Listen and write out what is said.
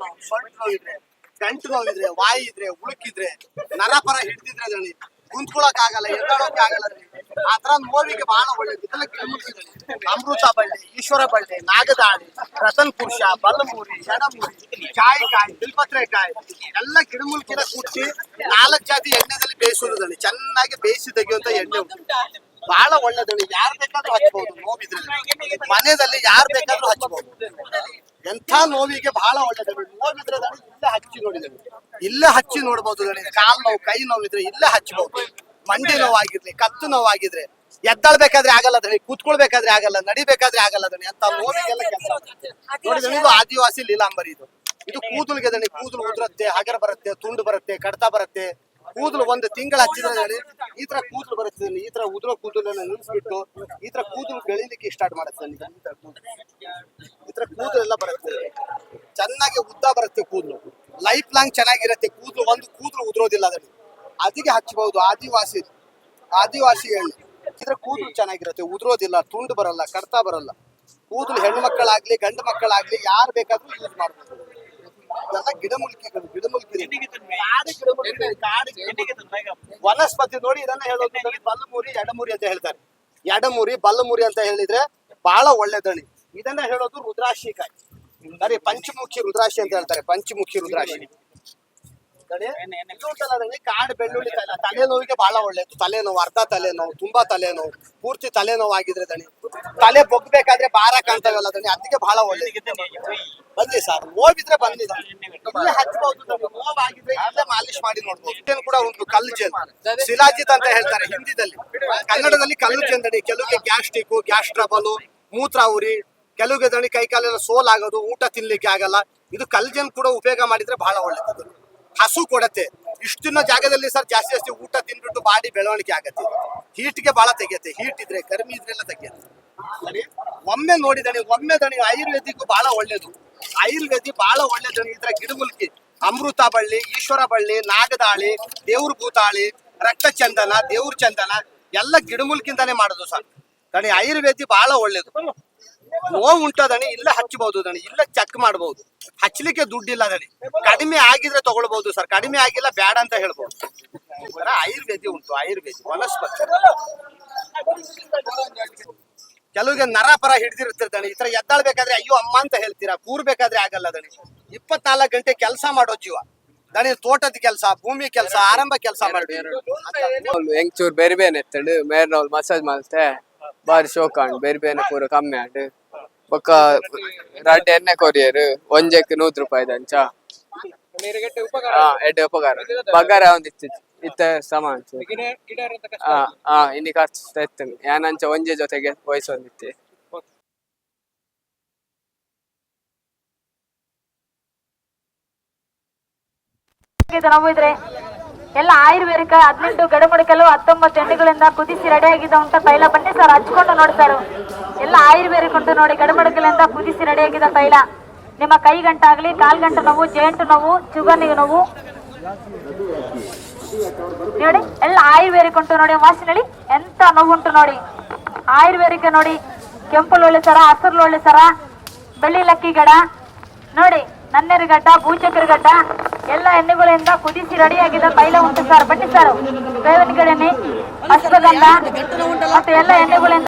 ಕಾಲ್ ಸೊಂಟು ನೋವಿದ್ರೆ ಗಂಟು ನೋವಿದ್ರೆ ವಾಯಿ ಇದ್ರೆ ಉಳುಕಿದ್ರೆ ನರಪರ ಹಿಡ್ದಿದ್ರೆ ದಣಿ ಕುಂತ್ಕೊಳಕ್ ಆಗಲ್ಲ ಎದ್ದಾಡೋಕೆ ಆಗಲ್ಲ ಆ ತರ ನೋವಿಗೆ ಬಹಳ ಒಳ್ಳೇದು. ಇದೆಲ್ಲ ದಣಿ. ಅಮೃತ ಬಳ್ಳಿ, ಈಶ್ವರ ಬಳ್ಳಿ, ನಾಗದಾಳಿ, ರತನ್ ಪುರುಷ ಬಲ್ಲಮೂರಿ ಎಡಮೂರಿ ಕಾಯಿ, ಬಿಲ್ಪತ್ರೆ ಕಾಯಿ, ಎಲ್ಲ ಗಿಡಮೂಲಿಕೆನ ಕುಟ್ಟಿ ನಾಲ್ಕು ಜಾತಿ ಎಣ್ಣೆದಲ್ಲಿ ದಣಿ ಚೆನ್ನಾಗಿ ಬೇಯಿಸಿ ತೆಗೆಯುವಂತ ಎಣ್ಣೆ ಉಂಟು. ಬಹಳ ಒಳ್ಳೇದಣಿ ಯಾರು ಬೇಕಾದ್ರೂ ಹಚ್ಬಹುದು ನೋವಿದ್ರೆ ಮನೆಯಲ್ಲಿ ಯಾರು ಬೇಕಾದ್ರೂ ಹಚ್ಬಹುದು ಎಂಥ ನೋವಿಗೆ ಬಹಳ ಒಳ್ಳೇದಣಿ ನೋವಿದ್ರೆ ಇಲ್ಲೇ ಹಚ್ಚಿ ನೋಡಿದಳು ಇಲ್ಲೇ ಹಚ್ಚಿ ನೋಡ್ಬೋದು ಕಾಲ್ ನೋವು, ಕೈ ನೋವಿದ್ರೆ ಇಲ್ಲೇ ಹಚ್ಚಬಹುದು ಮಂಡಿ ನೋವಾಗಿರ್ಲಿ, ಕತ್ತು ನೋವಾಗಿದ್ರೆ, ಎದ್ದಾಳ್ಬೇಕಾದ್ರೆ ಆಗಲ್ಲ ದಣಿ ಕೂತ್ಕೊಳ್ಬೇಕಾದ್ರೆ ಆಗಲ್ಲ, ನಡಿಬೇಕಾದ್ರೆ ಆಗಲ್ಲ ಅದನ್ನ ಅಂತ ನೋವಿಗೆಲ್ಲ ಕೆಲಸ ನೋಡಿದ್ರೆ ಇದು ಆದಿವಾಸಿ ಲೀಲಾಂಬರಿ ಇದು. ಇದು ಕೂದಲಿಗೆ ದಣಿ ಕೂದಲು ಉದುರುತ್ತೆ, ಹಗರ ಬರುತ್ತೆ, ತುಂಡು ಬರುತ್ತೆ, ಕಡ್ತ ಬರುತ್ತೆ. ಕೂದಲು ಒಂದು ತಿಂಗಳ ಹಚ್ಚಿದ್ರೆ ಈ ತರ ಕೂದಲು ಬರುತ್ತೆ. ಈ ತರ ಉದುರೋ ಕೂದಲನ್ನ ನಿಲ್ಲಿಸ್ಬಿಟ್ಟು ಈ ತರ ಕೂದಲು ಬೆಳಿಲಿಕ್ಕೆ ಸ್ಟಾರ್ಟ್ ಮಾಡುತ್ತೆ. ಈ ತರ ಕೂದಲು ಎಲ್ಲ ಬರುತ್ತೆ. ಚೆನ್ನಾಗಿ ಉದ್ದ ಬರುತ್ತೆ ಕೂದಲು. ಲೈಫ್ ಲಾಂಗ್ ಚೆನ್ನಾಗಿರುತ್ತೆ ಕೂದಲು. ಒಂದು ಕೂದಲು ಉದುರೋದಿಲ್ಲ ಅದರಲ್ಲಿ. ಅದಕ್ಕೆ ಹಚ್ಚಬಹುದು ಆದಿವಾಸಿ. ಆದಿವಾಸಿ ಎಣ್ಣೆ ಇದ್ರ ಕೂದಲು ಚೆನ್ನಾಗಿರುತ್ತೆ. ಉದುರೋದಿಲ್ಲ, ತುಂಡು ಬರಲ್ಲ ಕಡ್ತಾ ಬರಲ್ಲ. ಕೂದಲು ಹೆಣ್ಣು ಮಕ್ಕಳಾಗ್ಲಿ, ಗಂಡು ಮಕ್ಕಳಾಗ್ಲಿ, ಯಾರು ಬೇಕಾದ್ರೂ ಯೂಸ್ ಮಾಡ್ಬೋದು. ಇದೆಲ್ಲ ಗಿಡಮೂಲಿಕೆಗಳು ಗಿಡಮೂಲಿಕೆ. ವನಸ್ಪತಿ ನೋಡಿ ಇದನ್ನ ಹೇಳೋದು ಬಲ್ಲಮೂರಿ ಎಡಮೂರಿ ಅಂತ ಹೇಳ್ತಾರೆ. ಎಡಮೂರಿ ಬಲ್ಲಮೂರಿ ಅಂತ ಹೇಳಿದ್ರೆ ಬಹಳ ಒಳ್ಳೆ ದಣಿ ಇದನ್ನ ಹೇಳೋದು ರುದ್ರಾಶಿ ಕಾಯಿ ಪಂಚಮುಖಿ ರುದ್ರಾಶಿ ಅಂತ ಹೇಳ್ತಾರೆ ಪಂಚಮುಖಿ ರುದ್ರಾಶಿ ಅದರಲ್ಲಿ ಕಾಡು ಬೆಳ್ಳುಳ್ಳಿ ತಲೆ ತಲೆನೋವಿಗೆ ಬಹಳ ಒಳ್ಳೇದು ತಲೆನೋವು ಅರ್ಧ ತಲೆನೋವು ತುಂಬಾ ತಲೆನೋವು ಪೂರ್ತಿ ತಲೆನೋವು ಆಗಿದ್ರೆ ದಣಿ ತಲೆ ಬೊಗ್ಬೇಕಾದ್ರೆ ಬಾರ ಕಾಣ್ತಾವಲ್ಲ ದಣಿ ಅದಕ್ಕೆ ಬಹಳ ಒಳ್ಳೇದು ಬನ್ನಿ ಸರ್ ನೋವಿದ್ರೆ ಬನ್ನಿ. ಇಲ್ಲೇ ಹಚ್ಬಹುದು ನೋವಾಗಿದ್ರೆ ಇಲ್ಲೇ ಮಾಲಿಶ್ ಮಾಡಿ ನೋಡ್ಬೋದು ಇದನ್ನು ಕೂಡ ಒಂದು ಕಲ್ಲು ಜೇನ್ ಶಿಲಾಜಿತ್ ಅಂತ ಹೇಳ್ತಾರೆ ಹಿಂದಿದಲ್ಲಿ ಕನ್ನಡದಲ್ಲಿ ಕಲ್ಲು ಜೇಂದಡಿ ಕೆಲವಿಗೆ ಗ್ಯಾಸ್ಟಿಕ್ ಗ್ಯಾಸ್ ಟ್ರಬಲ್ ಮೂತ್ರ ಉರಿ ಕೆಲವಿಗೆ ದಣಿ ಕೈ ಕಾಲೆಲ್ಲ ಸೋಲ್ ಆಗೋದು ಊಟ ತಿನ್ಲಿಕ್ಕೆ ಆಗಲ್ಲ ಇದು ಕಲ್ಜನ್ ಜೇನ್ ಕೂಡ ಉಪಯೋಗ ಮಾಡಿದ್ರೆ ಬಹಳ ಒಳ್ಳೇದು ಹಸು ಕೊಡತ್ತೆ. ಇಷ್ಟು ಜಾಗದಲ್ಲಿ ಸರ್ ಜಾಸ್ತಿ ಜಾಸ್ತಿ ಊಟ ತಿನ್ಬಿಟ್ಟು ಬಾಡಿ ಬೆಳವಣಿಗೆ ಆಗತ್ತೆ ಹೀಟ್ಗೆ ಬಹಳ ತೆಗೆಯುತ್ತೆ. ಹೀಟ್ ಇದ್ರೆ ಕರ್ಮಿ ಇದ್ರೆಲ್ಲ ತೆಗೆಯುತ್ತೆ? ಒಮ್ಮೆ ನೋಡಿದಣಿ ಒಮ್ಮೆ ದಣಿ ಆಯುರ್ವೇದಿಕ್ ಬಹಳ ಒಳ್ಳೇದು. ಆಯುರ್ವೇದಿ ಬಹಳ ಒಳ್ಳೇದಣಿ ಇದ್ರೆ ಗಿಡಮೂಲಿಕೆ. ಅಮೃತ ಬಳ್ಳಿ, ಈಶ್ವರ ಬಳ್ಳಿ, ನಾಗದಾಳಿ, ದೇವ್ರ ಭೂತಾಳಿ, ರಕ್ತ ಚಂದನ, ದೇವ್ರ ಚಂದನ ಎಲ್ಲ ಗಿಡಮೂಲಿಕೆಯಿಂದಾನೇ ಮಾಡೋದು ಸರ್. ದಣಿ, ಆಯುರ್ವೇದಿ ಬಹಳ ಒಳ್ಳೇದು. ನೋವು ಉಂಟದಣಿ ಇಲ್ಲ ಹಚ್ಚಬಹುದು ದಣಿ ಇಲ್ಲ ಚೆಕ್ ಮಾಡಬಹುದು. ಹಚ್ಚಲಿಕ್ಕೆ ದುಡ್ಡಿಲ್ಲ ದಣಿ ಕಡಿಮೆ ಆಗಿದ್ರೆ ತಗೊಳ್ಬಹುದು ಸರ್ ಕಡಿಮೆ ಆಗಿಲ್ಲ ಬ್ಯಾಡ ಅಂತ ಹೇಳ್ಬಹುದು ಆಯುರ್ವೇದಿ ಉಂಟು ಆಯುರ್ವೇದಿ ವನಸ್ಪತಿ. ಕೆಲವಿಗೆ ನರ ಪರ ಹಿಡಿದಿರುತ್ತೆ ದಣಿ ಈ ತರ ಎದ್ದಾಳ್ಬೇಕಾದ್ರೆ ಅಯ್ಯೋ ಅಮ್ಮ ಅಂತ ಹೇಳ್ತೀರಾ? ಕೂರ್ಬೇಕಾದ್ರೆ ಆಗಲ್ಲ ದಣಿ ಇಪ್ಪತ್ನಾಲ್ಕು ಗಂಟೆ ಕೆಲಸ ಮಾಡೋ ಜೀವ. ದಣಿ ತೋಟದ ಕೆಲಸ ಭೂಮಿ ಕೆಲಸ ಆರಂಭ ಕೆಲಸ ಮಾಡಿ ಹೆಂಗ್ ಚೂರು ಬೇರೆ ಬೇನೆ ಎತ್ತಂಡು ಮೇರ್ನ ಅವ್ಳು ಮಸಾಜ್ ಮಾಡ್ತೇ ಬಾರಿ ಶೋಕ ಉಂಡು ಬೇರೆ ಬೇನೆ ಪೂರ ಕಮ್ಮಿ ಆಂಡು ಬೊಕ್ಕ ರಡ್ಡ್ ಎಣ್ಣೆ ಕೊರಿಯರ್, ಒಂಜೆಕ್ ನೂತ್ ರೂಪಾಯಿ ದಂಚ. ಹಾ ಎಡ್ಡೆ ಉಪಕಾರ. ಬಗಾರ ಒಂದ್ ಇತ್ತು, ಇತ್ತ ಸಮಾನ ಹಾ ಹಾ ಇನ್ನಿ ಖರ್ಚು ಎತ್ತನು ಯಾನಂಚ ಒಂಜೆ ಜೊತೆಗೆ ವಯಸ್ಸೊಂದಿತ್ತೆ ಇದ್ರೆ ಎಲ್ಲ ಆಯುರ್ವೇದಿಕ ಹದಿನೆಂಟು ಗಡಮುಡಿಕಲು ಹತ್ತೊಂಬತ್ತು ಎಣ್ಣೆಗಳಿಂದ ಕುದಿಸಿ ರೆಡಿ ಆಗಿದ್ದ ಉಂಟ ತೈಲ. ಬನ್ನಿ ಸರ್, ಹಚ್ಕೊಂಡು ನೋಡಿ ಸರ್. ಎಲ್ಲ ಆಯುರ್ವೇದಿಕ್ ಉಂಟು ನೋಡಿ, ಗಡಮುಡಿಕಲಿಂದ ಕುದಿಸಿ ರೆಡಿ ಆಗಿದ್ದ ತೈಲ. ನಿಮ್ಮ ಕೈ ಗಂಟಾಗ್ಲಿ ಕಾಲ್ ಗಂಟು ನೋವು, ಜೇಂಟು ನೋವು ಚುಗನಿಗೆ ನೋವು. ನೋಡಿ, ಎಲ್ಲ ಆಯುರ್ವೇದಿಕ್ ಉಂಟು ನೋಡಿ ವಾಸಿನಲ್ಲಿ ಎಂತ ನೋವು ಉಂಟು ನೋಡಿ. ಆಯುರ್ವೇದಿಕ ನೋಡಿ ಕೆಂಪು ಲೋಳೆ ಸರ ಹಸಿರು ಲೋಳಿ ಸರ ಬೆಳ್ಳಿ ಲಕ್ಕಿ ಗಡ. ನೋಡಿ ನನ್ನೆರ ಭೂಚಕ್ರಗಡ್ಡ ಎಲ್ಲ ಎಣ್ಣೆಗಳಿಂದ ಕುದಿಸಿ ರೆಡಿಯಾಗಿದ್ದ ತೈಲ ಉಂಟು ಸರ್. ಬನ್ನಿ ಸರ್. ಬೇವಿನ ಗಿಡನೆ ಅಶ್ವಗಂಧ ಮತ್ತೆ ಎಲ್ಲ ಎಣ್ಣೆಗಳಿಂದ